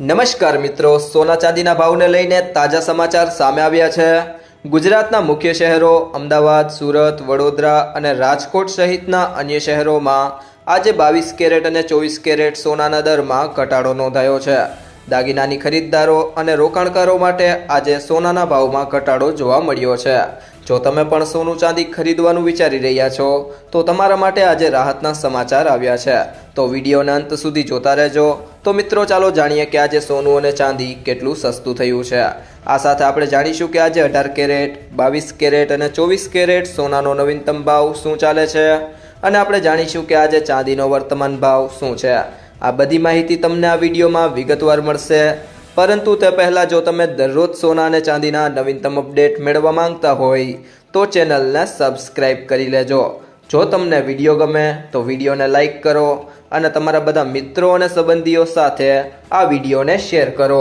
નમસ્કાર મિત્રો, સોના ચાંદીના ભાવને લઈને તાજા સમાચાર સામે આવ્યા છે. ગુજરાતના મુખ્ય શહેરો અમદાવાદ, સુરત, વડોદરા અને રાજકોટ સહિતના અન્ય શહેરોમાં આજે બાવીસ કેરેટ અને ચોવીસ કેરેટ સોનાના દરમાં ઘટાડો નોંધાયો છે. દાગીનાની ખરીદદારો અને રોકાણકારો માટે આજે સોનાના ભાવમાં ઘટાડો જોવા મળ્યો છે. જો તમે પણ સોનું ચાંદી ખરીદવાનું વિચારી રહ્યા છો, તો તમારા માટે આજે રાહતના સમાચાર આવ્યા છે. તો વિડીયોના અંત સુધી જોતા રહેજો. તો મિત્રો, ચાલો જાણીએ કે આજે સોનું અને ચાંદી કેટલું સસ્તું થયું છે. આ સાથે આપણે જાણીશું કે આજે અઢાર કેરેટ, બાવીસ કેરેટ અને ચોવીસ કેરેટ સોનાનો નવીનતમ ભાવ શું ચાલે છે? અને આપણે જાણીશું કે આજે ચાંદીનો વર્તમાન ભાવ શું છે. આ બધી માહિતી તમને આ વિડીયોમાં વિગતવાર મળશે. પરંતુ તે પહેલાં જો તમે દરરોજ સોના અને ચાંદીના નવીનતમ અપડેટ મેળવવા માંગતા હોય, તો ચેનલને સબસ્ક્રાઈબ કરી લેજો. જો તમને વીડિયો ગમે, તો વિડીયોને લાઇક કરો અને તમારા બધા મિત્રો અને સંબંધીઓ સાથે આ વિડીયોને શેર કરો.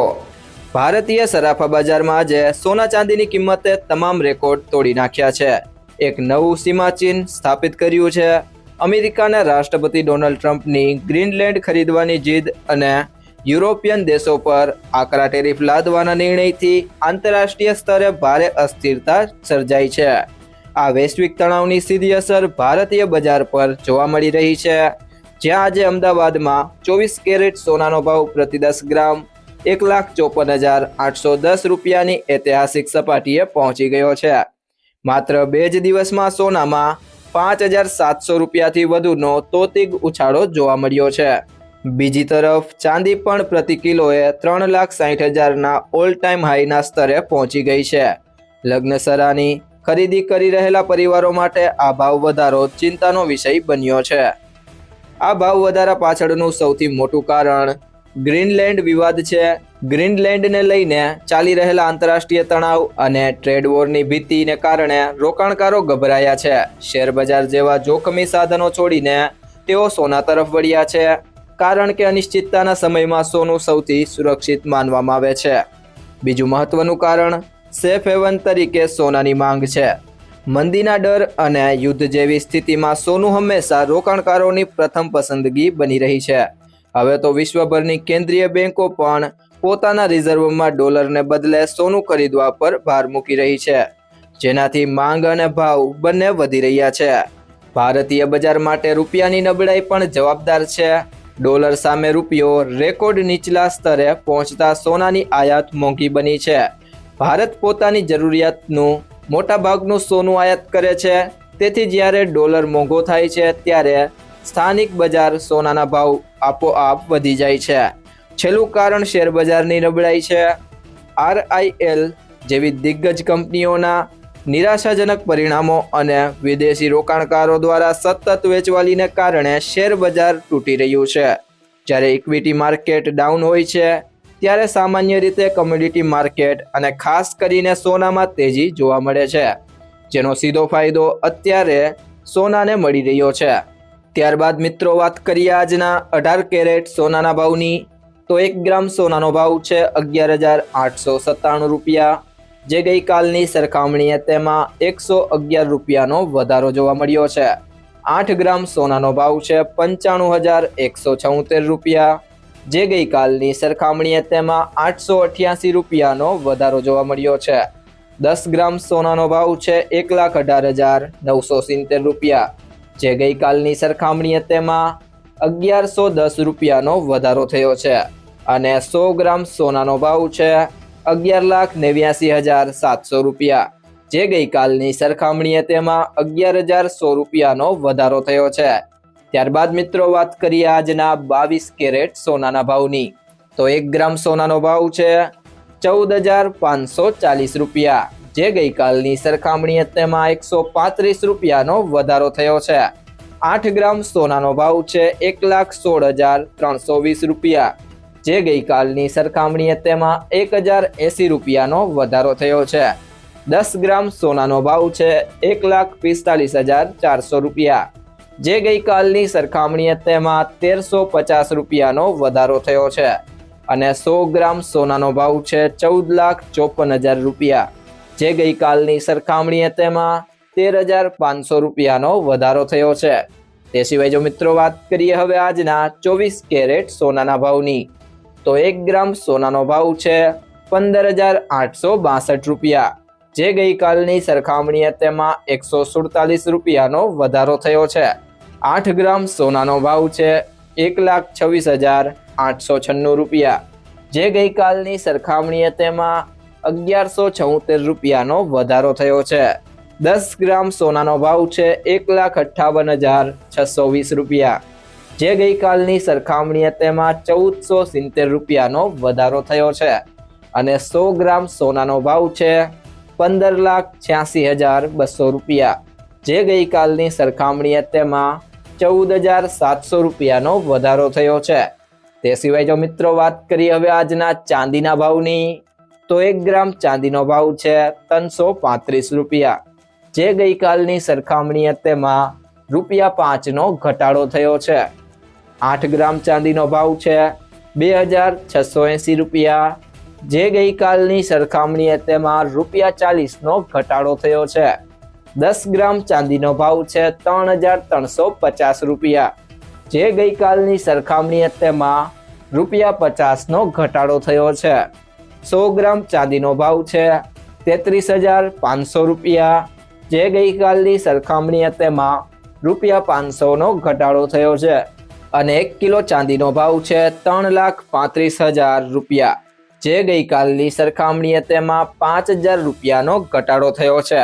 ભારતીય સરાફા બજારમાં આજે સોના ચાંદીની કિંમતે તમામ રેકોર્ડ તોડી નાખ્યા છે. એક નવું સીમાચિહ્ન સ્થાપિત કર્યું છે. અમેરિકાના રાષ્ટ્રપતિ ડોનાલ્ડ ટ્રમ્પની ગ્રીનલેન્ડ ખરીદવાની જીદ અને યુરોપિયન દેશો પર આકરા ટેરિફ લાદવાના નિર્ણયથી આંતરરાષ્ટ્રીય સ્તરે ભારે અસ્થિરતા સર્જાઈ છે. આ વૈશ્વિક તણાવની સીધી અસર ભારતીય બજાર પર જોવા મળી રહી છે. જ્યાં આજે અમદાવાદમાં ચોવીસ કેરેટ સોનાનો ભાવ પ્રતિ દસ ગ્રામ, એક લાખ ચોપન હજાર આઠસો દસ રૂપિયાની ઐતિહાસિક સપાટીએ પહોંચી ગયો છે. માત્ર બે જ દિવસમાં સોનામાં પાંચ હજાર સાતસો રૂપિયાથી વધુનો તોતિગ ઉછાળો જોવા મળ્યો છે. બીજી તરફ, ચાંદી પણ પ્રતિ કિલોએ ત્રણ લાખ સાઠ હજારના ઓલ ટાઈમ હાઈના સ્તરે પહોંચી ગઈ છે. લગ્નસરાની ખરીદી કરી રહેલા પરિવારો માટે આ ભાવ વધારો ચિંતાનો વિષય બન્યો છે. આ ભાવ વધારા પાછળનું સૌથી મોટું કારણ ગ્રીનલેન્ડ વિવાદ છે. ગ્રીનલેન્ડને લઈને ચાલી રહેલા આંતરરાષ્ટ્રીય તણાવ અને ટ્રેડ વોરની ભીતિને કારણે રોકાણકારો ગભરાયા છે. શેરબજાર જેવા જોખમી સાધનો છોડીને તેઓ સોના તરફ વળ્યા છે. કારણ કે અનિશ્ચિતતાના સમયમાં સોનું સૌથી સુરક્ષિત માનવામાં આવે છે. બીજું મહત્વનું કારણ સેફ હેવન તરીકે સોનાની માંગ છે. મંદીના ડર અને યુદ્ધ જેવી સ્થિતિમાં સોનું હંમેશા રોકાણકારોની પ્રથમ પસંદગી બની રહી છે. હવે તો વિશ્વભરની કેન્દ્રીય બેન્કો પણ પોતાના રિઝર્વમાં ડોલરને બદલે સોનું ખરીદવા પર ભાર મૂકી રહી છે. જેનાથી માંગ અને ભાવ બંને વધી રહ્યા છે. ભારતીય બજાર માટે રૂપિયાની નબળાઈ પણ જવાબદાર છે. ડોલર સામે રૂપિયો રેકોર્ડ નીચલા સ્તરે પહોંચતા સોનાની આયાત મોંઘી બની છે. ભારત પોતાની જરૂરિયાતનું મોટા ભાગનું સોનું આયાત કરે છે. તેથી જ્યારે ડોલર મોંઘો થાય છે, ત્યારે સ્થાનિક બજાર સોનાના ભાવ આપોઆપ વધી જાય છે. છેલ્લું કારણ શેર બજારની નબળાઈ છે. આરઆઈએલ જેવી દિગ્ગજ કંપનીઓના નિરાશાજનક પરિણામો અને વિદેશી રોકાણકારો દ્વારા સતત વેચવાલીને કારણે શેર બજાર તૂટી રહ્યું છે. જ્યારે ઇક્વિટી માર્કેટ ડાઉન હોય છે, ત્યારે સામાન્ય રીતે કોમોડિટી માર્કેટ અને ખાસ કરીને સોનામાં તેજી જોવા મળે છે, જેનો સીધો ફાયદો અત્યારે સોનાને મળી રહ્યો છે. ત્યારબાદ મિત્રો, વાત કરીએ આજના અઢાર કેરેટ સોનાના ભાવની. તો એક ગ્રામ સોનાનો ભાવ છે અગિયાર હજાર આઠસો સત્તાણું રૂપિયા. જે ગઈકાલની સરખામણીએ તેમાં એકસો અગિયાર રૂપિયાનો વધારો જોવા મળ્યો છે. આઠ ગ્રામ સોનાનો ભાવ છે પંચાણું હજાર એકસો છોતેર રૂપિયા. જે ગઈકાલની સરખામણીએ તેમાં આઠસો અઠ્યાસી રૂપિયાનો વધારો જોવા મળ્યો છે. દસ ગ્રામ સોનાનો ભાવ છે એક લાખ અઢાર હજાર નવસો સિત્તેર રૂપિયા. જે ગઈકાલની સરખામણીએ તેમાં અગિયારસો દસ રૂપિયાનો વધારો થયો છે. અને સો ગ્રામ સોનાનો ભાવ છે અગિયાર લાખ નેવ્યાસી હજાર સાતસો રૂપિયા. જે ગઈકાલની સરખામણીએ તેમાં અગિયાર હજાર સો રૂપિયાનો વધારો થયો છે. ત્યારબાદ મિત્રો વાત કરીએ આજના બાવીસ કેરેટ સોનાના ભાવની. તો એક ગ્રામ સોનાનો ભાવ છે ચૌદ હજાર પાંચસો ચાલીસ રૂપિયા. જે ગઈકાલની સરખામણીએ તેમાં એકસો પાંત્રીસ રૂપિયાનો વધારો થયો છે. આઠ ગ્રામ સોનાનો ભાવ છે એક લાખ સોળ હજાર ત્રણસો વીસ રૂપિયા. જે ગઈકાલની સરખામણીએ તેમાં એક હજાર એંસી રૂપિયાનો વધારો થયો છે. દસ ગ્રામ સોનાનો ભાવ છે એક લાખ પિસ્તાલીસ હજાર ચારસો રૂપિયા. જે ગઈકાલની સરખામણીએ તેમાં તેરસો પચાસ રૂપિયાનો વધારો થયો છે અને સો ગ્રામ સોનાનો ભાવ છે ચૌદ લાખ ચોપન હજાર રૂપિયા. જે ગઈકાલની સરખામણીએ તેમાં તેર હજાર પાંચસો રૂપિયાનો વધારો થયો છે. તે સિવાય જો મિત્રો વાત કરીએ હવે આજના ચોવીસ કેરેટ સોનાના ભાવની તો એક ગ્રામ સોનાનો ભાવ છે પંદર હજાર આઠસો બાસઠ રૂપિયા, જે ગઈકાલની સરખામણીએ તેમાં એકસો સુડતાલીસ રૂપિયાનો વધારો થયો છે. આઠ ગ્રામ સોનાનો ભાવ છે એક લાખ છવ્વીસ હજાર આઠસો છન્નું રૂપિયા, જે ગઈકાલની સરખામણીએ તેમાં અગિયારસો છોતેર રૂપિયાનો વધારો થયો છે. દસ ગ્રામ સોનાનો ભાવ છે એક લાખ અઠ્ઠાવન હજાર છસો વીસ રૂપિયા જે ગઈકાલની સરખામણીએ તેમાં ચૌદસો સિત્તેર રૂપિયાનો વધારો થયો છે અને સો ગ્રામ સોનાનો ભાવ છે પંદર લાખ છ્યાસી હજાર બસો રૂપિયા. જે ગઈકાલની સરખામણીએ તેમાં ચૌદ હજાર સાતસો રૂપિયાનો વધારો થયો છે. તે સિવાય જો મિત્રો વાત કરીએ હવે આજના ચાંદીના ભાવની, તો એક ગ્રામ ચાંદીનો ભાવ છે ત્રણસો પાંત્રીસ રૂપિયા. જે ગઈકાલની સરખામણીએ તેમાં રૂપિયા પાંચનો ઘટાડો થયો છે. આઠ ગ્રામ ચાંદીનો ભાવ છે બે હજાર છસો એંસી રૂપિયા. જે ગઈકાલની સરખામણીએ તેમાં રૂપિયા ચાલીસનો ઘટાડો થયો છે. દસ ગ્રામ ચાંદીનો ભાવ છે ત્રણ હજાર ત્રણસો પચાસ રૂપિયા. જે ગઈકાલની સરખામણીએ તેમાં રૂપિયા પચાસનો ઘટાડો થયો છે. સો ગ્રામ ચાંદીનો ભાવ છે તેત્રીસ હજાર પાંચસો રૂપિયા. જે ગઈકાલની સરખામણીએ તેમાં રૂપિયા પાંચસોનો ઘટાડો થયો છે. અને એક કિલો ચાંદીનો ભાવ છે ત્રણ લાખ પાંત્રીસ હજાર રૂપિયા. જે ગઈકાલની સરખામણીએ તેમાં પાંચ હજાર રૂપિયાનો ઘટાડો થયો છે.